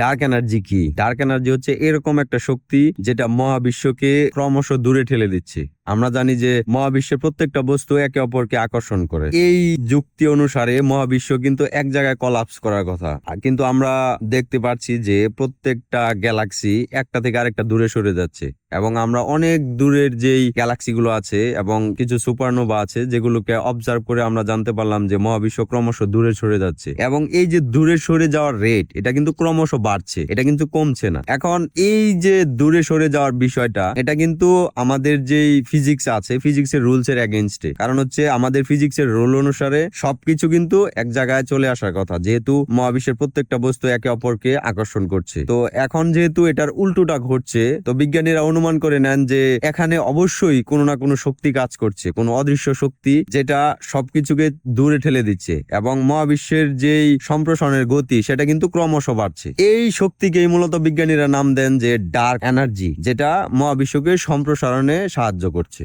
Dark energy কি? Dark energy হচ্ছে এরকম একটা শক্তি যেটা মহাবিশ্বকে ক্রমশ দূরে ঠেলে দিচ্ছে। আমরা জানি যে মহাবিশ্বের প্রত্যেকটা বস্তু একে অপরকে আকর্ষণ করে। এই যুক্তি অনুসারে মহাবিশ্ব কিন্তু এক জায়গায় কলাপস করার কথা। কিন্তু আমরা দেখতে পাচ্ছি যে প্রত্যেকটা গ্যালাক্সি একটা থেকে আরেকটা দূরে সরে যাচ্ছে এবং আমরা অনেক দূরের যেই গ্যালাক্সি গুলো আছে এবং কিছু সুপারনোভা আছে যেগুলোকে অবজার্ভ করে আমরা জানতে পারলাম যে মহাবিশ্ব ক্রমশ দূরে সরে যাচ্ছে এবং এই যে দূরে সরে যাওয়ার রেট এটা কিন্তু ক্রমশ বাড়ছে, এটা কিন্তু কমছে না। এখন এই যে দূরে সরে যাওয়ার বিষয়টা, এটা কিন্তু আমাদের যেই ফিজিক্স আছে ফিজিক্স এর রুলস এর এগেনস্টে কারণ হচ্ছে আমাদের ফিজিক্স এর রুল অনুসারে সবকিছু কিন্তু এক জায়গায় চলে আসার কথা। যেহেতু মহাবিশ্বের প্রত্যেকটা বস্তু একে অপরকে আকর্ষণ করছে। তো এখন যেহেতু এটার উল্টোটা ঘটছে, তো বিজ্ঞানীরা অনুমান করে নেন যে এখানে অবশ্যই কোনো না কোনো শক্তি কাজ করছে, কোনো অদৃশ্য শক্তি যেটা সবকিছুকে দূরে ঠেলে দিচ্ছে। এবং মহাবিশ্বের যেই সম্প্রসারণের গতি, সেটা কিন্তু ক্রমশ বাড়ছে। এই শক্তিকেই মূলত বিজ্ঞানীরা নাম দেন যে ডার্ক এনার্জি যেটা মহাবিশ্বকে সম্প্রসারণে সাহায্য করছে।